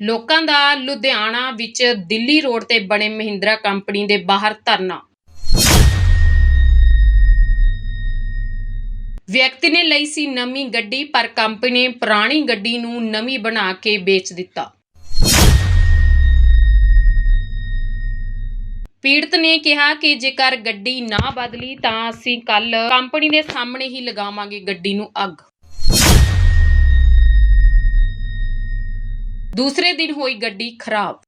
ਲੋਕਾਂ ਦਾ ਲੁਧਿਆਣਾ ਵਿੱਚ ਦਿੱਲੀ ਰੋਡ ਤੇ ਬਣੇ ਮਹਿੰਦਰਾ ਕੰਪਨੀ ਦੇ ਬਾਹਰ ਧਰਨਾ। ਵਿਅਕਤੀ ਨੇ ਲਈ ਸੀ ਨਵੀਂ ਗੱਡੀ, ਪਰ ਕੰਪਨੀ ਨੇ ਪੁਰਾਣੀ ਗੱਡੀ ਨੂੰ ਨਵੀਂ ਬਣਾ ਕੇ ਵੇਚ ਦਿੱਤਾ। ਪੀੜਤ ਨੇ ਕਿਹਾ ਕਿ ਜੇਕਰ ਗੱਡੀ ਨਾ ਬਦਲੀ ਤਾਂ ਅਸੀਂ ਕੱਲ ਕੰਪਨੀ ਦੇ ਸਾਹਮਣੇ ਹੀ ਲਗਾਵਾਂਗੇ ਗੱਡੀ ਨੂੰ ਅੱਗ। ਦੂਸਰੇ ਦਿਨ ਹੋਈ ਗੱਡੀ ਖਰਾਬ।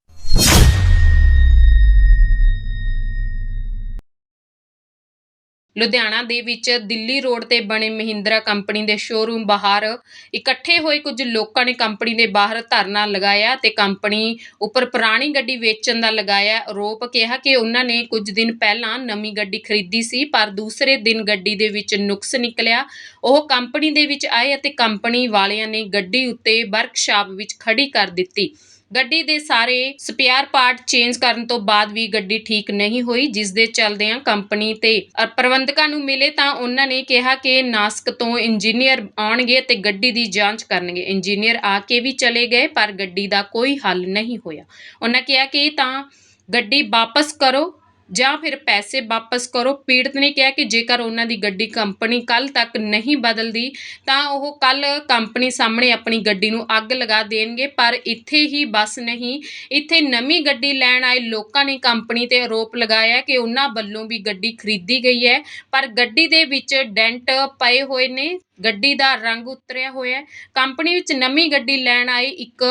ਲੁਧਿਆਣਾ ਦੇ ਵਿੱਚ ਦਿੱਲੀ ਰੋਡ ਤੇ ਬਣੇ ਮਹਿੰਦਰਾ ਕੰਪਨੀ ਦੇ ਸ਼ੋਰੂਮ ਬਾਹਰ ਇਕੱਠੇ ਹੋਏ ਕੁਝ ਲੋਕਾਂ ਨੇ ਕੰਪਨੀ ਦੇ ਬਾਹਰ ਧਰਨਾ ਲਗਾਇਆ ਤੇ ਕੰਪਨੀ ਉੱਪਰ ਪੁਰਾਣੀ ਗੱਡੀ ਵੇਚਣ ਦਾ ਲਗਾਇਆ ਆਰੋਪ, ਕਿਹਾ ਕਿ ਉਹਨਾਂ ਨੇ ਕੁਝ ਦਿਨ ਪਹਿਲਾਂ ਨਵੀਂ ਗੱਡੀ ਖਰੀਦੀ ਸੀ, ਪਰ ਦੂਸਰੇ ਦਿਨ ਗੱਡੀ ਦੇ ਵਿੱਚ ਨੁਕਸ ਨਿਕਲਿਆ। ਉਹ ਕੰਪਨੀ ਦੇ ਵਿੱਚ ਆਏ ਅਤੇ ਕੰਪਨੀ ਵਾਲਿਆਂ ਨੇ ਗੱਡੀ ਉੱਤੇ ਵਰਕਸ਼ਾਪ ਵਿੱਚ ਖੜੀ ਕਰ ਦਿੱਤੀ। ਗੱਡੀ ਦੇ ਸਾਰੇ ਸਪੇਅਰ ਪਾਰਟ ਚੇਂਜ ਕਰਨ ਤੋਂ ਬਾਅਦ ਵੀ ਗੱਡੀ ਠੀਕ ਨਹੀਂ ਹੋਈ ਜਿਸ ਦੇ ਚਲਦਿਆਂ ਕੰਪਨੀ ਤੇ ਪ੍ਰਬੰਧਕਾਂ ਨੂੰ ਮਿਲੇ ਤਾਂ ਉਹਨਾਂ ਨੇ ਕਿਹਾ ਕਿ ਨਾਸਕ ਤੋਂ ਇੰਜੀਨੀਅਰ ਆਉਣਗੇ ਤੇ ਗੱਡੀ ਦੀ ਜਾਂਚ ਕਰਨਗੇ। ਇੰਜੀਨੀਅਰ ਆ ਕੇ ਵੀ ਚਲੇ ਗਏ, ਪਰ ਗੱਡੀ ਦਾ ਕੋਈ ਹੱਲ ਨਹੀਂ ਹੋਇਆ। ਉਹਨਾਂ ਕਿਹਾ ਕਿ ਤਾਂ ਗੱਡੀ ਵਾਪਸ ਕਰੋ ਜਾਂ ਫਿਰ ਪੈਸੇ ਵਾਪਸ ਕਰੋ। ਪੀੜਤ ਨੇ ਕਿਹਾ ਕਿ ਜੇਕਰ ਉਹਨਾਂ ਦੀ ਗੱਡੀ ਕੰਪਨੀ ਕੱਲ ਤੱਕ ਨਹੀਂ ਬਦਲਦੀ, ਤਾਂ ਉਹ ਕੱਲ ਕੰਪਨੀ ਸਾਹਮਣੇ ਆਪਣੀ ਗੱਡੀ ਨੂੰ ਅੱਗ ਲਗਾ ਦੇਣਗੇ। ਪਰ ਇੱਥੇ ਹੀ ਬਸ ਨਹੀਂ, ਇੱਥੇ ਨਵੀਂ ਗੱਡੀ ਲੈਣ ਆਏ ਲੋਕਾਂ ਨੇ ਕੰਪਨੀ ਤੇ ਆਰੋਪ ਲਗਾਇਆ ਕਿ ਉਹਨਾਂ ਵੱਲੋਂ ਵੀ ਗੱਡੀ ਖਰੀਦੀ ਗਈ ਹੈ। ਪਰ ਗੱਡੀ ਦੇ ਵਿੱਚ ਡੈਂਟ ਪਏ ਹੋਏ ਨੇ, ਗੱਡੀ ਦਾ ਰੰਗ ਉਤਰਿਆ ਹੋਇਆ ਕੰਪਨੀ ਵਿੱਚ ਨਵੀਂ ਗੱਡੀ ਲੈਣ ਆਏ ਇੱਕ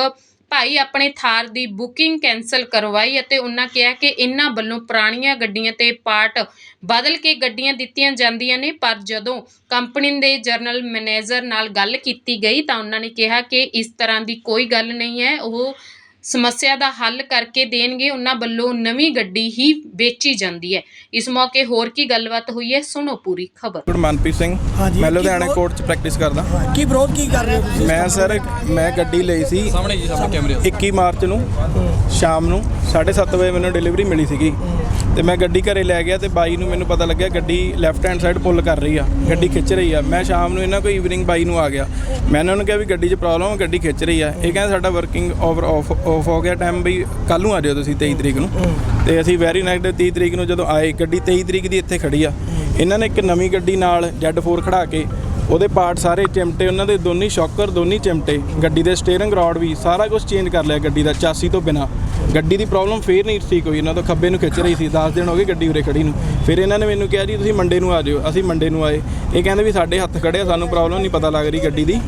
ਭਾਈ ਆਪਣੇ ਥਾਰ ਦੀ ਬੁਕਿੰਗ ਕੈਨਸਲ ਕਰਵਾਈ ਅਤੇ ਉਹਨਾਂ ਕਿਹਾ ਕਿ ਇਹਨਾਂ ਵੱਲੋਂ ਪੁਰਾਣੀਆਂ ਗੱਡੀਆਂ ਤੇ ਪਾਰਟ ਬਦਲ ਕੇ ਗੱਡੀਆਂ ਦਿੱਤੀਆਂ ਜਾਂਦੀਆਂ ਨੇ, ਪਰ ਜਦੋਂ ਕੰਪਨੀ ਦੇ ਜਨਰਲ ਮੈਨੇਜਰ ਨਾਲ ਗੱਲ ਕੀਤੀ ਗਈ ਤਾਂ ਉਹਨਾਂ ਨੇ ਕਿਹਾ ਕਿ ਇਸ ਤਰ੍ਹਾਂ ਦੀ ਕੋਈ ਗੱਲ ਨਹੀਂ ਹੈ। ਉਹ ਸਮੱਸਿਆ ਦਾ ਹੱਲ ਕਰਕੇ ਦੇਣਗੇ ਉਹਨਾਂ ਵੱਲੋਂ ਨਵੀਂ ਗੱਡੀ ਹੀ ਵੇਚੀ ਜਾਂਦੀ ਹੈ। ਇਸ ਮੌਕੇ ਹੋਰ ਕੀ ਗੱਲਬਾਤ ਹੋਈ ਹੈ ਸੁਣੋ ਪੂਰੀ ਖਬਰ। ਗੁਰ ਮਨਪ੍ਰੀਤ ਸਿੰਘ ਹਾਂਜੀ, ਮੈਂ ਕੀ ਲੁਧਿਆਣੇ ਕੋਰਟ 'ਚ ਪ੍ਰੈਕਟਿਸ ਕਰਦਾ। ਕੀ ਵਿਰੋਧ ਕੀ ਕਰ ਰਹੇ ਹੋ ਤੁਸੀਂ ਮੈਂ ਸਰ ਮੈਂ ਗੱਡੀ ਲਈ ਸੀ ਸਾਹਮਣੇ ਜੀ ਸਾਹਮਣੇ ਕੈਮਰੇ 21 ਮਾਰਚ ਨੂੰ ਸ਼ਾਮ ਨੂੰ 7:30 ਵਜੇ ਮੈਨੂੰ ਡਿਲੀਵਰੀ ਮਿਲੀ ਸੀਗੀ। ਤੇ ਮੈਂ ਗੱਡੀ ਘਰੇ ਲੈ ਗਿਆ ਤੇ ਬਾਈ ਨੂੰ ਮੈਨੂੰ ਪਤਾ ਲੱਗਿਆ ਗੱਡੀ ਲੈਫਟ ਹੈਂਡ ਸਾਈਡ ਪੁੱਲ ਕਰ ਰਹੀ ਆ, ਗੱਡੀ ਖਿੱਚ ਰਹੀ ਆ। ਮੈਂ ਸ਼ਾਮ ਨੂੰ ਇਹਨਾਂ ਕੋਈ ਈਵਨਿੰਗ ਬਾਈ ਨੂੰ ਆ ਗਿਆ। ਮੈਂ ਉਹਨਾਂ ਨੂੰ ਕਿਹਾ ਵੀ ਗੱਡੀ 'ਚ ਪ੍ਰੋਬਲਮ ਆ, ਗੱਡੀ ਖਿੱਚ ਰਹੀ ਆ। ਇਹ ਕਹਿੰਦਾ ਸਾਡਾ ਵਰਕਿੰਗ ਓਵਰ ਆਫ ਆਫ ਹੋ ਗਿਆ ਟਾਈਮ ਵੀ ਕੱਲ ਨੂੰ ਆ ਜਾਓ ਤੁਸੀਂ 23 ਤਰੀਕ ਨੂੰ। ਤੇ ਅਸੀਂ ਵੈਰੀ ਨੈਕਸਟ 30 ਤਰੀਕ ਨੂੰ ਜਦੋਂ ਆਏ, ਗੱਡੀ 23 ਤਰੀਕ ਦੀ ਇੱਥੇ ਖੜੀ ਆ। ਇਹਨਾਂ ਨੇ ਇੱਕ ਨਵੀਂ ਗੱਡੀ ਨਾਲ Z4 ਖੜਾ ਕੇ ਉਹਦੇ ਪਾਰਟ ਸਾਰੇ ਚਿਮਟੇ, ਉਹਨਾਂ ਦੇ ਦੋਨੀ ਸ਼ੌਕਰ ਦੋਨੀ ਚਿਮਟੇ, ਗੱਡੀ ਦੇ ਸਟੀਅਰਿੰਗ ਰੋਡ ਵੀ ਸਾਰਾ ਕੁਝ ਚੇਂਜ ਕਰ ਲਿਆ ਗੱਡੀ ਦਾ ਚਾਸੀ ਤੋਂ ਬਿਨਾ। ਗੱਡੀ ਦੀ ਪ੍ਰੋਬਲਮ ਫੇਰ ਨਹੀਂ ਠੀਕ ਹੋਈ ਇਹਨਾਂ ਤੋਂ ਖੱਬੇ ਨੂੰ ਖਿੱਚ ਰਹੀ ਸੀ 10 ਦਿਨ ਹੋ ਗਏ ਗੱਡੀ ਉਰੇ ਖੜੀ ਨੂੰ। ਫਿਰ ਇਹਨਾਂ ਨੇ ਮੈਨੂੰ ਕਿਹਾ ਜੀ, ਤੁਸੀਂ ਮੰਡੇ ਨੂੰ ਆ ਜਿਓ। ਅਸੀਂ ਮੰਡੇ ਨੂੰ ਆਏ। ਇਹ ਕਹਿੰਦੇ ਵੀ ਸਾਡੇ ਹੱਥ ਖੜੇ ਆ, ਸਾਨੂੰ ਪ੍ਰੋਬਲਮ ਨਹੀਂ ਪਤਾ ਲੱਗ ਰਹੀ ਗੱਡੀ ਦੀ।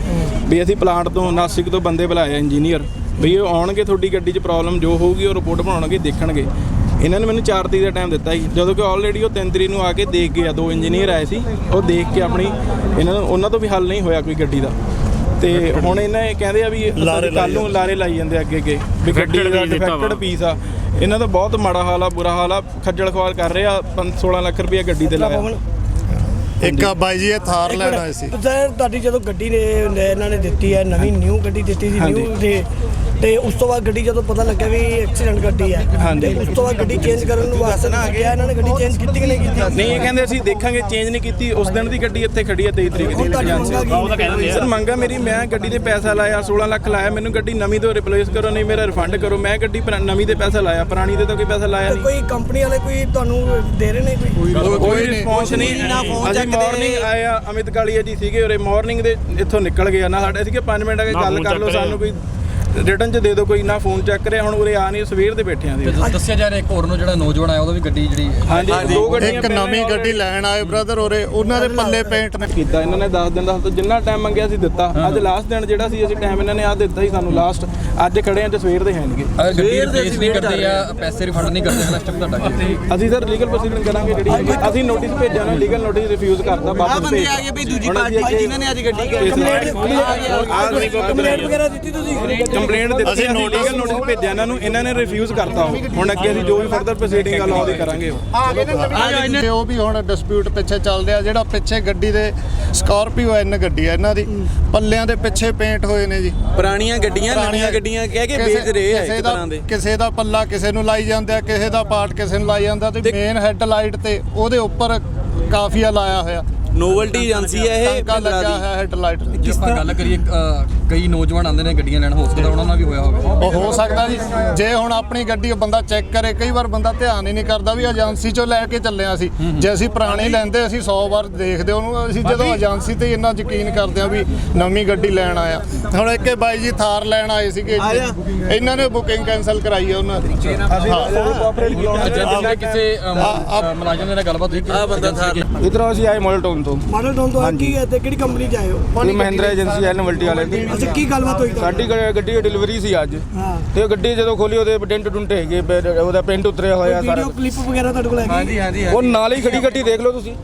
ਵੀ ਅਸੀਂ ਪਲਾਂਟ ਤੋਂ ਨਾਸਿਕ ਤੋਂ ਬੰਦੇ ਬੁਲਾਏ ਇੰਜੀਨੀਅਰ ਵੀ ਉਹ ਆਉਣਗੇ ਤੁਹਾਡੀ ਗੱਡੀ 'ਚ ਪ੍ਰੋਬਲਮ ਜੋ ਹੋਊਗੀ, ਉਹ ਰਿਪੋਰਟ ਬਣਾਉਣਗੇ, ਦੇਖਣਗੇ। ਇਹਨਾਂ ਨੇ ਮੈਨੂੰ 4 ਤਰੀਕ ਦਾ ਟਾਈਮ ਦਿੱਤਾ ਸੀ। ਜਦੋਂ ਕਿ ਆਲਰੇਡੀ ਉਹ 3 ਤਰੀਕ ਨੂੰ ਆ ਕੇ ਦੇਖ ਗਏ ਆ, ਦੋ ਇੰਜੀਨੀਅਰ ਆਏ ਸੀ। ਉਹ ਦੇਖ ਕੇ ਆਪਣੀ, ਇਹਨਾਂ ਨੂੰ, ਉਹਨਾਂ ਤੋਂ ਵੀ ਹੱਲ ਨਹੀਂ ਹੋਇਆ ਕੋਈ ਗੱਡੀ ਦਾ। ਤੇ ਹੁਣ ਇਹਨਾਂ ਇਹ ਕਹਿੰਦੇ ਆ ਵੀ ਕੱਲ ਨੂੰ ਲਾਰੇ ਲਾਈ ਜਾਂਦੇ ਅੱਗੇ ਅੱਗੇ ਵੀ ਗੱਡੀ ਦਾ ਡਿਫੈਕਟਡ ਪੀਸ ਆ। ਇਹਨਾਂ ਦਾ ਬਹੁਤ ਮਾੜਾ ਹਾਲ ਆ ਬੁਰਾ ਹਾਲ ਆ ਖੱਜਲ ਖਵਾਲ ਕਰ ਰਹੇ ਆ 16 ਲੱਖ ਰੁਪਏ ਗੱਡੀ ਤੇ ਲਾਇਆ। ਇੱਕ ਆ ਬਾਈ ਜੀ ਇਹ ਥਾਰ ਲੈਣ ਆਏ ਸੀ। ਸਰ ਤੁਹਾਡੀ ਜਦੋਂ ਗੱਡੀ ਨੇ ਨੇ ਇਹਨਾਂ ਨੇ ਦਿੱਤੀ ਹੈ ਨਵੀਂ ਨਿਊ ਗੱਡੀ ਦਿੱਤੀ ਸੀ ਹਾਂਜੀ। ਨਿਊ ਦੇ ਤੇ ਉਸ ਤੋਂ ਬਾਅਦ ਗੱਡੀ ਜਦੋਂ ਪਤਾ ਲੱਗਿਆ ਵੀ ਐਕਸੀਡੈਂਟ ਗੱਡੀ ਹੈ ਹਾਂਜੀ। ਤੇ ਉਸ ਤੋਂ ਬਾਅਦ ਗੱਡੀ ਚੇਂਜ ਕਰਨ ਨੂੰ ਵਾਸਤੇ ਨਾ ਗਿਆ ਇਹਨਾਂ ਨੇ ਗੱਡੀ ਚੇਂਜ ਕੀਤੀ ਕਿ ਨਹੀਂ ਕੀਤੀ? ਨਹੀਂ ਇਹ ਕਹਿੰਦੇ ਅਸੀਂ ਦੇਖਾਂਗੇ ਚੇਂਜ ਨਹੀਂ ਕੀਤੀ ਉਸ ਦਿਨ ਦੀ ਗੱਡੀ ਇੱਥੇ ਖੜੀ ਆ 23 ਤਰੀਕ ਦੀ। ਤੁਹਾਡੀ ਮੰਗਾਂ ਕੀ? ਸਰ ਮੰਗਾ ਮੇਰੀ ਮੈਂ ਗੱਡੀ ਤੇ ਪੈਸਾ ਲਾਇਆ 16 ਲੱਖ ਲਾਇਆ ਮੈਨੂੰ ਗੱਡੀ ਨਵੀਂ ਤੋਂ ਰਿਪਲੇਸ ਕਰੋ ਨਹੀਂ ਮੇਰਾ ਰਿਫੰਡ ਕਰੋ ਮੈਂ ਗੱਡੀ ਪੁਰਾ- ਨਵੀਂ ਤੇ ਪੈਸਾ ਲਾਇਆ ਪੁਰਾਣੀ ਤੇ ਤਾਂ ਕੋਈ ਪੈਸਾ ਲਾਇਆ ਨਹੀਂ। ਕੋਈ ਕੰਪਨੀ ਵਾਲੇ ਕੋਈ ਤੁਹਾਨੂੰ ਦੇ ਰਹੇ ਨੇ ਕੋਈ? ਕੋਈ ਰਿਸਪੌਂਸ ਨਹੀਂ ਅਸੀਂ ਮਾਰਨਿੰਗ ਆਏ ਆ ਅਮਿਤ ਕਾਲੀਆ ਜੀ ਸੀਗੇ ਉਰੇ ਮਾਰਨਿੰਗ ਦੇ ਇੱਥੋਂ ਨਿਕਲ ਗਏ ਆ। ਨਾ ਸਾਡੇ ਸੀਗੇ 5 ਮਿੰਟ ਅਗੇ ਗੱਲ ਕਰ ਲਓ ਸਾਨੂੰ ਕੋਈ ਰਿਟਰਨ ਚ ਦੇ ਦਿਓ ਕੋਈ ਨਾ ਫੋਨ ਚੱਕ ਰਿਹਾ ਹੁਣ ਉਰੇ ਆ ਨਹੀਂ ਸਵੇਰ ਦੇ ਬੈਠੇ ਆਂ ਦੀ ਦੱਸਿਆ ਜਾ ਰਿਹਾ ਇੱਕ ਹੋਰ ਨੂੰ ਜਿਹੜਾ ਨੌਜਵਾਨ ਆਇਆ ਉਹਦਾ ਵੀ ਗੱਡੀ ਜਿਹੜੀ ਹਾਂਜੀ ਦੋ ਗੱਡੀਆਂ ਇੱਕ ਨਵੀਂ ਗੱਡੀ ਲੈਣ ਆਏ ਬ੍ਰਦਰ ਉਰੇ ਉਹਨਾਂ ਦੇ ਪੱਲੇ ਪੇਂਟ ਨੇ। ਕੀਤਾ ਇਹਨਾਂ ਨੇ 10 ਦਿਨ ਦਾ ਜਿੰਨਾ ਟਾਈਮ ਮੰਗਿਆ ਸੀ ਦਿੱਤਾ। ਅੱਜ ਲਾਸਟ ਦਿਨ ਜਿਹੜਾ ਸੀ ਅਸੀਂ ਟਾਈਮ ਇਹਨਾਂ ਨੇ ਆ ਦਿੱਤਾ ਸੀ ਸਾਨੂੰ ਲਾਸਟ ਅੱਜ ਖੜੇ ਆਂ ਤੇ ਸਵੇਰ ਦੇ ਹੈਣਗੇ ਅਗਰ ਗੱਡੀ ਰਿਪਲੇਸ ਨਹੀਂ ਕਰਦੇ ਆ। ਪੈਸੇ ਰਿਫੰਡ ਨਹੀਂ ਕਰਦੇ ਨੈਕਸਟ ਸਟੈਪ ਤੁਹਾਡਾ ਅਸੀਂ ਸਰ ਲੀਗਲ ਪ੍ਰੋਸੀਡਿੰਗ ਕਰਾਂਗੇ ਜਿਹੜੀ ਅਸੀਂ ਨੋਟਿਸ ਭੇਜਿਆ ਨਾ ਲੀਗਲ ਨੋਟਿਸ ਰਿਫਿਊਜ਼ ਕਰਤਾ ਵਾਪਸ ਭੇਜ ਆ ਗਏ ਵੀ ਦੂਜੀ ਪਾਰਟੀ ਜਿਨ੍ਹਾਂ ਨੇ ਅੱਜ ਗੱਡੀ ਕੰਪਲੇਂਟ ਵਗੈਰਾ ਦਿੱਤੀ ਤੁਸੀਂ? ਕੰਪਲੇਂਟ ਦਿੱਤੀ ਅਸੀਂ ਲੀਗਲ ਨੋਟਿਸ ਭੇਜਿਆ ਇਹਨਾਂ ਨੂੰ ਇਹਨਾਂ ਨੇ ਰਿਫਿਊਜ਼ ਕਰਤਾ ਹੁਣ ਅੱਗੇ ਅਸੀਂ ਜੋ ਵੀ ਫਰਦਰ ਪ੍ਰੋਸੀਡਿੰਗ ਆ ਲਾਅ ਦੀ ਕਰਾਂਗੇ ਉਹ। ਉਹ ਵੀ ਹੁਣ ਡਿਸਪਿਊਟ ਪਿੱਛੇ ਚੱਲ ਰਿਹਾ ਜਿਹੜਾ ਪਿੱਛੇ ਗੱਡੀ ਦੇ ਸਕਾਰਪੀਓ ਐਨ ਗੱਡੀ ਹੈ ਇਹਨਾਂ ਦੀ। ਪੱਲਿਆਂ ਦੇ ਪਿੱਛੇ ਪੇਂਟ ਹੋਏ ਨੇ ਜੀ। ਪੁਰਾਣੀਆਂ ਗੱਡੀਆਂ ਨਵੀਆਂ ਗੱਡੀਆਂ ਕਹਿ ਕੇ ਵੇਚ ਰਹੇ ਆ ਕਿਸੇ ਇੱਕ ਦਾ- ਤਰ੍ਹਾਂ ਦੇ। ਕਿਸੇ ਦਾ ਪੱਲਾ ਕਿਸੇ ਨੂੰ ਲਾਈ ਜਾਂਦਾ ਕਿਸੇ ਦਾ ਪਾਰਟ ਕਿਸੇ ਨੂੰ ਲਾਈ ਜਾਂਦਾ ਤੇ ਮੇਨ ਹੈੱਡ ਲਾਈਟ ਤੇ ਉਹਦੇ ਉੱਪਰ ਕਾਫੀਆ ਲਾਇਆ ਹੋਇਆ। ਨੋਵਲਟੀ ਏਜੰਸੀ ਹੈ ਇਹ ਟਾਂਕਾ ਲੱਗਾ ਦੀ ਹੈ ਹੈਡਲਾਈਟ ਜੇ ਆਪਾਂ ਗੱਲ ਕਰੀਏ ਅ, ਕਈ ਨੌਜਵਾਨ ਆਉਂਦੇ ਨੇ ਗੱਡੀਆਂ ਲੈਣ ਹੋ ਸਕਦਾ ਉਹਨਾਂ ਨਾਲ ਵੀ ਹੋਇਆ ਹੋਵੇ। ਉਹ ਹੋ ਸਕਦਾ ਜੀ। ਜੇ ਹੁਣ ਆਪਣੀ ਗੱਡੀ ਬੰਦਾ ਚੈੱਕ ਕਰੇ ਕਈ ਵਾਰ ਬੰਦਾ ਧਿਆਨ ਹੀ ਨਹੀਂ ਕਰਦਾ ਵੀ ਏਜੰਸੀ ਚੋਂ ਲੈ ਕੇ ਚੱਲਿਆ ਸੀ। ਜੇ ਅਸੀਂ ਪੁਰਾਣੀ ਲੈਂਦੇ ਅਸੀਂ 100 ਵਾਰ ਦੇਖਦੇ ਉਹਨੂੰ ਅਸੀਂ ਜਦੋਂ ਏਜੰਸੀ ਤੇ ਇੰਨਾ ਯਕੀਨ ਕਰਦੇ ਆ ਵੀ ਨਵੀਂ ਗੱਡੀ ਲੈਣ ਆਇਆ। ਹੁਣ ਇੱਕੇ ਬਾਈ ਜੀ ਥਾਰ ਲੈਣ ਆਏ ਸੀਗੇ ਇੱਥੇ। ਇਹਨਾਂ ਨੇ ਬੁਕਿੰਗ ਕੈਨਸਲ ਕਰਾਈ ਹੈ ਉਹਨਾਂ ਦੀ। ਏਜੰਸੀ ਦੇ ਕਿਸੇ ਅ, ਮ- ਅ, ਮੁਲਾਜ਼ਮ ਦੇ ਨਾਲ ਗੱਲਬਾਤ ਹੋਈ? ਕਿ ਆ ਬੰਦਾ ਥਾਰ ਇਧਰੋਂ ਅਸੀਂ ਆਏ ਮਾਡਲ ਟਾਊਨ ਤੋਂ। ਮਾਡਲ ਟਾਊਨ ਤੋਂ ਆ ਕੀ ਹੈ ਤੇ ਕਿਹੜੀ ਕੰਪਨੀ ਚ ਆਏ ਹੋ? ਇਹ ਮਹਿੰਦਰਾ ਏਜੰਸੀ ਹੈ ਨਵਲਟੀ ਵਾਲੇ ਦੀ। ਅੱਛਾ ਕੀ ਗੱਲਬਾਤ ਹੋਈ ਤੁਹਾਡੀ? ਸਾਡੀ ਗ- ਗੱਡੀ ਦੀ ਡਿਲੀਵਰੀ ਸੀ ਅੱਜ। ਹਾਂ। ਤੇ ਉਹ ਗੱਡੀ ਜਦੋਂ ਖੋਲੀ ਉਹਦੇ ਡੈਂਟ ਡੁੰਟ ਹੈਗੇ ਫਿਰ ਉਹਦਾ ਪ੍ਰਿੰਟ ਉਤਰਿਆ ਹੋਇਆ ਸਾਰਾ ਵੀਡੀਓ ਕਲਿੱਪ ਵਗੈਰਾ ਤੁਹਾਡੇ ਕੋਲ ਹੈਗੀ? ਹਾਂਜੀ ਉਹ ਨਾਲ ਹੀ ਖੜੀ ਗੱਡੀ ਦੇਖ ਲਓ ਤੁਸੀਂ।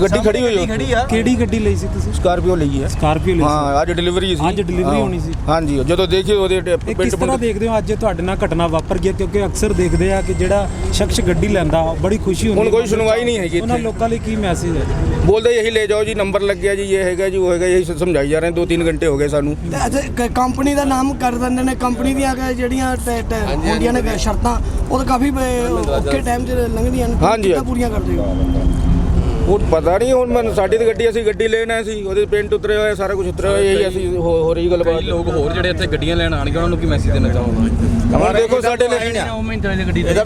ਗੱਡੀ ਖੜੀ ਹੋਈ ਹੈ ਖੜੀ ਆ। ਕਿਹੜੀ ਗੱਡੀ ਲਈ ਸੀ ਤੁਸੀਂ? ਸਕਾਰਪੀਓ ਲਈ ਹੈ ਸਕਾਰਪੀਓ ਲਈ ਸੀ। ਹਾਂ ਅੱਜ ਡਿਲੀਵਰੀ ਸੀ। ਅੱਜ ਹਾਂ। ਹੋਣੀ ਸੀ। ਹਾਂਜੀ ਜਦੋਂ ਦੇਖੀ ਉਹਦੇ ਇਹ ਕਿਸ ਤਰ੍ਹਾਂ ਦੇਖਦੇ ਹੋ? ਅੱਜ ਤੁਹਾਡੇ ਨਾਲ ਘਟਨਾ ਵਾਪਰ ਗਈ? ਕਿਉਂਕਿ ਅਕਸਰ ਦੇਖਦੇ ਆ ਕਿ ਜਿਹੜਾ ਸ਼ਖਸ ਗੱਡੀ ਲੈਂਦਾ ਬੜੀ ਖੁਸ਼ੀ ਹੁੰਦੀ ਹੁਣ ਹੈ। ਕੋਈ ਸੁਣਵਾਈ ਨਹੀਂ ਹੈਗੀ ਉਹਨਾਂ ਇੱਥੇ। ਲੋਕਾਂ ਲਈ ਕੀ ਮੈਸੇਜ ਹੈ? ਬੋਲਦੇ ਯਹੀ ਲੈ ਜਾਓ ਜੀ ਨੰਬਰ ਲੱਗ ਗਿਆ ਜੀ ਇਹ ਹੈਗਾ ਜੀ ਉਹ ਹੈਗਾ ਯਹੀ ਸਮਝਾਈ ਜਾ ਰਹੇ ਦੋ ਤਿੰਨ ਘੰਟੇ ਹੋ ਗਏ ਸਾਨੂੰ। ਕੰਪਨੀ ਦਾ ਨਾਮ ਕਰ ਦਿੰਦੇ ਨੇ। ਕੰਪਨੀ ਦੀਆਂ ਜਿਹੜੀਆਂ ਹੁੰਦੀਆਂ ਨੇ ਸ਼ਰਤਾਂ ਉਹ ਤਾਂ ਕਾਫੀ ਔਖੇ ਟਾਈਮ 'ਚ ਲੰਘਦੀਆਂ ਨੇ। ਪੂਰੀਆਂ ਕਰਦੇ ਹੋ? ਉਹ ਪਤਾ ਨਹੀਂ ਹੁਣ ਮੈਨੂੰ ਸਾਡੀ ਤਾਂ ਗੱਡੀ ਅਸੀਂ ਗੱਡੀ ਲੈਣ ਆਏ ਸੀ ਉਹਦੇ ਪ੍ਰਿੰਟ ਉਤਰੇ ਹੋਏ ਸਾਰਾ ਕੁਝ ਉਤਰਿਆ ਹੋਇਆ ਇਹੀ ਅਸੀਂ ਹੋ ਹੋ ਰਹੀ ਕਈ ਗੱਲਬਾਤ ਲੋਕ ਹੋਰ ਜਿਹੜੇ ਇੱਥੇ ਗੱਡੀਆਂ ਲੈਣ ਆਣਗੇ ਉਹਨਾਂ ਨੂੰ ਕੀ ਮੈਸੇਜ ਦੇਣਾ ਚਾਹੋਗੇ? ਹੁਣ ਦੇਖੋ ਸਾਡੇ ਲਈ ਇਹਦਾ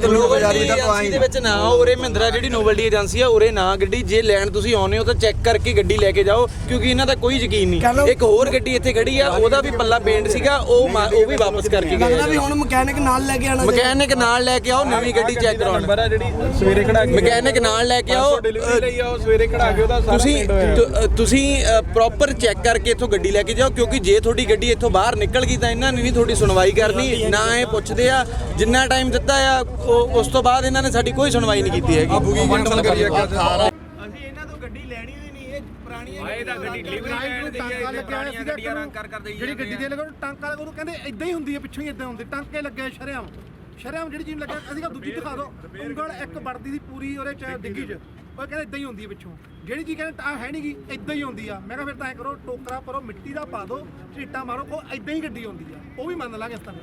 ਏਜੰਸੀ ਦੇ ਵਿੱਚ ਨਾ ਉਰੇ ਮਹਿੰਦਰਾ ਜਿਹੜੀ ਨੋਵਲਟੀ ਏਜੰਸੀ ਆ ਉਰੇ ਨਾ ਗੱਡੀ ਜੇ ਲੈਣ ਤੁਸੀਂ ਆਉਨੇ ਹੋ ਤਾਂ ਚੈੱਕ ਕਰਕੇ ਗੱਡੀ ਲੈ ਕੇ ਜਾਓ ਕਿਉਂਕਿ ਇਹਨਾਂ ਦਾ ਕੋਈ ਯਕੀਨ ਨਹੀਂ। ਇੱਕ ਹੋਰ ਗੱਡੀ ਇੱਥੇ ਖੜੀ ਆ ਉਹਦਾ ਵੀ ਪੱਲਾ ਪੇਂਟ ਸੀਗਾ ਉਹ ਉਹ ਵੀ ਵਾਪਸ ਕਰਕੇ ਲੱਗਦਾ ਵੀ ਗਏ ਹੁਣ ਮਕੈਨਿਕ ਨਾਲ ਲੈ ਕੇ ਆਣਾ ਮਕੈਨਿਕ ਨਾਲ ਲੈ ਕੇ ਆਓ ਨਵੀਂ ਗੱਡੀ ਚੈੱਕ ਕਰਾਉਣ। ਆ ਜਿਹੜੀ ਸਵੇਰੇ ਖੜਾ ਕੇ ਮਕੈਨਿਕ ਨਾਲ ਲੈ ਕੇ ਆਓ। ਆਓ ਸਵੇਰੇ ਖੜਾ ਕੇ ਉਹਦਾ ਸਾਰਾ ਤੁਸੀਂ ਹੋਇਆ। ਤੁ- ਤੁਸੀਂ ਪ੍ਰੋਪਰ ਚੈੱਕ ਕਰਕੇ ਇੱਥੋਂ ਗੱਡੀ ਲੈ ਕੇ ਜਾਓ ਕਿਉਂਕਿ ਜੇ ਤੁਹਾਡੀ ਗੱਡੀ ਇੱਥੋਂ ਬਾਹਰ ਨਿਕਲ ਗਈ ਤਾਂ ਇਹਨਾਂ ਨੇ ਨਹੀਂ ਤੁਹਾਡੀ ਸੁਣਵਾਈ ਕਰਨੀ ਨਾ ਇਹ ਪੁੱਛਦੇ ਆ ਜਿੰਨਾ ਟਾਈਮ ਦਿੱਤਾ ਆ ਉਹ- ਉਸ ਤੋਂ ਬਾਅਦ ਇਹਨਾਂ ਨੇ ਸਾਡੀ ਕੋਈ ਸੁਣਵਾਈ ਨਹੀਂ ਕੀਤੀ ਹੈਗੀ। ਬੁਕਿੰਗ ਕੈਨਸਲ ਕਰੀ ਅਸੀਂ ਇਹਨਾਂ ਤੋਂ ਗੱਡੀ ਲੈਣੀ ਹੋਈ ਨਹੀਂ ਇਹ ਪੁਰਾਣੀਆਂ ਆਏ ਤਾਂ ਗੱਡੀ ਡਿਲੀਵਰੀ ਲੈਣ ਦੀ ਹੈ ਇੱਥੇ ਪੁਰਾਣੀਆਂ ਗੱਡੀਆਂ ਰੰਗ ਕਰ ਕਰ ਦੇਈ ਜਿਹੜੀ ਗੱਡੀ ਦੇ ਲਗਾ ਟਾਂਕਾ ਲਗਾ ਉਹਨੂੰ ਕਹਿੰਦੇ ਇਦਾਂ ਹੀ ਹੁੰਦੀ ਹੈ ਪਿੱਛੋਂ ਹੀ ਇਦਾਂ ਹੁੰਦੀ ਟਾਂਕੇ ਲੱਗੇ ਸ਼ਰਿਆਮ। ਸ਼ਰਿਆਮ ਜਿਹੜੀ ਚੀਜ਼ ਲੱਗਿਆ ਅਸੀਂ ਕਹਾ ਦੂਜੀ ਦਿਖਾ ਦਿਓ। ਉਂਗਲ ਇੱਕ ਵੜਦੀ ਦੀ ਪੂਰੀ ਉਹਦੇ ਚ ਡਿੱਗੀ ਚ। ਉਹ ਕਹਿੰਦੇ ਇਦਾਂ ਹੀ ਹੁੰਦੀ ਹੈ ਪਿੱਛੋਂ। ਜਿਹੜੀ ਚੀਜ਼ ਕਹਿੰਦੇ ਆ ਹੈ ਨਹੀਂਗੀ ਇਦਾਂ ਹੀ ਹੁੰਦੀ ਆ। ਮੈਂ ਕਿਹਾ ਫਿਰ ਤਾਂ ਐ ਕਰੋ, ਟੋਕਰਾ ਭਰੋ, ਮਿੱਟੀ ਦਾ ਪਾ ਦਿਓ ਝੀਟਾ ਮਾਰੋ, ਉਹ ਇਦਾਂ ਹੀ ਗੱਡੀ ਹੁੰਦੀ ਆ। ਉਹ ਵੀ ਮੰਨ ਲਾਂਗੇ ਇਸ ਤਰ੍ਹਾਂ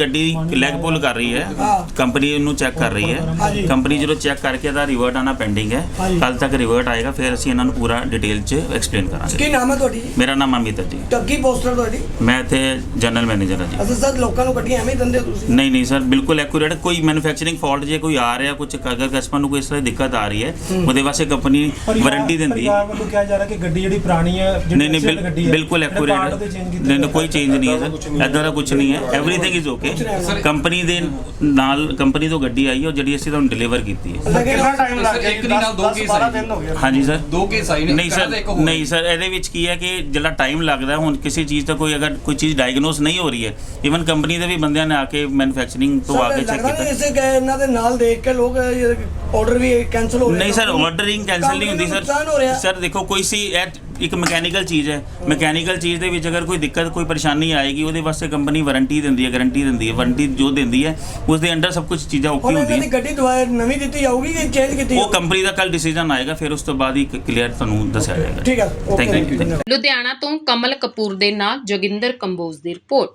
ਗੱਡੀ ਲੈਗ ਪੁੱਲ ਕਰ ਰਹੀ ਹੈ। ਕੰਪਨੀ ਉਹਨੂੰ ਚੈੱਕ ਕਰ ਰਹੀ ਹੈ। ਕੰਪਨੀ ਜਦੋਂ ਚੈੱਕ ਕਰਕੇ ਇਹਦਾ ਰਿਵਰਟ ਆਣਾ ਪੈਂਡਿੰਗ ਹੈ। ਕੱਲ ਤੱਕ ਰਿਵਰਟ ਆਏਗਾ ਫਿਰ ਅਸੀਂ ਇਹਨਾਂ ਨੂੰ ਪੂਰਾ ਡਿਟੇਲ 'ਚ ਐਕਸਪਲੇਨ ਕਰਾਂਗੇ। ਕੀ ਨਾਮ ਹੈ ਤੁਹਾਡੀ? ਜੀ ਮੇਰਾ ਨਾਮ ਅਮਿਤ ਹੈ ਜੀ। ਟੱਗੀ ਪੋਸਟਰ ਤੁਹਾਡੀ? ਮੈਂ ਇੱਥੇ ਜਨਰਲ ਮੈਨੇਜਰ ਹਾਂ ਜੀ। ਅਸਲ ਸਰ ਲੋਕਾਂ ਨੂੰ ਗੱਡੀਆਂ ਐਵੇਂ ਦਿੰਦੇ ਹੋ ਤੁਸੀਂ? ਨਹੀਂ ਨਹੀਂ ਸਰ ਬਿਲਕੁਲ ਐਕੂਰੇਟ ਕੋਈ ਮੈਨੂਫੈਕਚਰਿੰਗ ਫਾਲਟ ਜੇ ਕੋਈ ਆ ਰਿਹਾ ਕੁਝ ਅਗਰ ਕਸਟਮਰ ਨੂੰ ਕੋਈ ਇਸ ਤਰ੍ਹਾਂ ਦੀ ਦਿੱਕਤ ਆ ਰਹੀ ਹੈ ਉਹਦੇ ਵਾਸਤੇ ਕੰਪਨੀ ਵਾਰੰਟੀ ਦਿੰਦੀ ਹੈ। ਪਰਿਵਾਰ ਵੱਲੋਂ ਕਿਹਾ ਜਾ ਰਿਹਾ ਕਿ ਗੱਡੀ ਜਿਹੜੀ ਪੁਰਾਣੀ ਹੈ ਜਿਹੜੀ ਨਹੀਂ ਨਹੀਂ ਬਿਲਕੁਲ ਐਕੂਰੇਟ ਨਹੀਂ। ਕੋਈ ਚੇਂਜ ਨਹੀਂ ਹੈ ਸਰ। ਐਦਾਂ ਦਾ ਕੁਝ ਨਹੀਂ ਹੈ। ਐਵਰੀਥਿੰਗ ਇਜ਼ ਓਕੇ ਕੰਪਨੀ ਦੇ ਨਾਲ ਕੰਪਨੀ ਤੋਂ ਗੱਡੀ ਆਈ ਹੈ ਉਹ ਜਿਹੜੀ ਅਸੀਂ ਤੁਹਾਨੂੰ ਡਿਲੀਵਰ ਕੀਤੀ ਹੈ। ਕਿੰਨਾ ਟਾਈਮ ਲੱਗ ਗਿਆ ਇੱਕ ਨਹੀਂ ਨਾਲ ਦੋ ਕੇਸ ਆਏ। ਹਾਂਜੀ ਸਰ। ਦੋ ਕੇਸ ਆਏ ਨੇ ਨਹੀਂ ਸਰ ਨਹੀਂ ਸਰ ਇਹਦੇ ਵਿੱਚ ਕੀ ਹੈ ਕਿ ਜਿਹੜਾ ਟਾਈਮ ਲੱਗਦਾ ਹੁਣ ਕਿਸੇ ਚੀਜ਼ ਦਾ ਕੋਈ ਅਗਰ ਕੋਈ ਚੀਜ਼ ਡਾਇਗਨੋਸ ਨਹੀਂ ਹੋ ਰਹੀ ਹੈ ਇਵਨ ਕੰਪਨੀ ਦੇ ਵੀ ਬੰਦਿਆਂ ਨੇ ਆ ਕੇ ਮੈਨੂਫੈਕਚਰਿੰਗ ਤੋਂ ਆ ਕੇ ਚੈੱਕ ਕੀਤਾ। ਇਸੇ ਕਿ ਇਹਨਾਂ ਦੇ ਨਾਲ ਦੇਖ ਕੇ ਲੋਕ ਆਰਡਰ ਵੀ ਕੈਨਸਲ ਹੋ ਰਹੇ ਨਹੀਂ ਸਰ ਆਰਡਰਿੰਗ ਕੈਨਸਲ ਨਹੀਂ ਹੁੰਦੀ ਸਰ। ਸਰ ਦੇਖੋ ਕੋਈ ਸੀ ਇੱਕ ਮਕੈਨੀਕਲ ਚੀਜ਼ ਹੈ। ਮਕੈਨੀਕਲ ਚੀਜ਼ ਦੇ ਵਿੱਚ ਅਗਰ ਕੋਈ ਦਿੱਕਤ ਕੋਈ ਪਰੇਸ਼ਾਨੀ ਆਏਗੀ ਉਹਦੇ ਵਾਸਤੇ ਕੰਪਨੀ ਵਾਰੰਟੀ ਦਿੰਦੀ ਹੈ ਗਾਰੰਟੀ ਦਿੰਦੀ ਹੈ। ਵਾਰੰਟੀ ਜੋ ਦਿੰਦੀ ਹੈ ਉਸ ਦੇ ਅੰਡਰ ਸਭ ਕੁਝ ਚੀਜ਼ਾਂ ਓਕੇ ਹੁੰਦੀਆਂ। ਦੀ ਗੱਡੀ ਦੁਬਾਰਾ ਨਵੀਂ ਦਿੱਤੀ ਜਾਊਗੀ ਕਿ ਚੇਂਜ ਕੀਤੀ ਉਹ? ਕੰਪਨੀ ਦਾ ਕੱਲ ਡਿਸੀਜਨ ਆਏਗਾ ਫਿਰ ਉਸ ਤੋਂ ਬਾਅਦ ਹੀ ਕਲੀਅਰ ਤੁਹਾਨੂੰ ਦੱਸਿਆ ਜਾਏਗਾ। ਠੀਕ ਹੈ ਓਕੇ ਥੈਂਕ ਯੂ ਲੁਧਿਆਣਾ ਤੋਂ ਕਮਲ ਕਪੂਰ ਦੇ ਨਾਲ ਜੋਗਿੰਦਰ ਕੰਬੋਜ ਦੀ ਰਿਪੋਰਟ।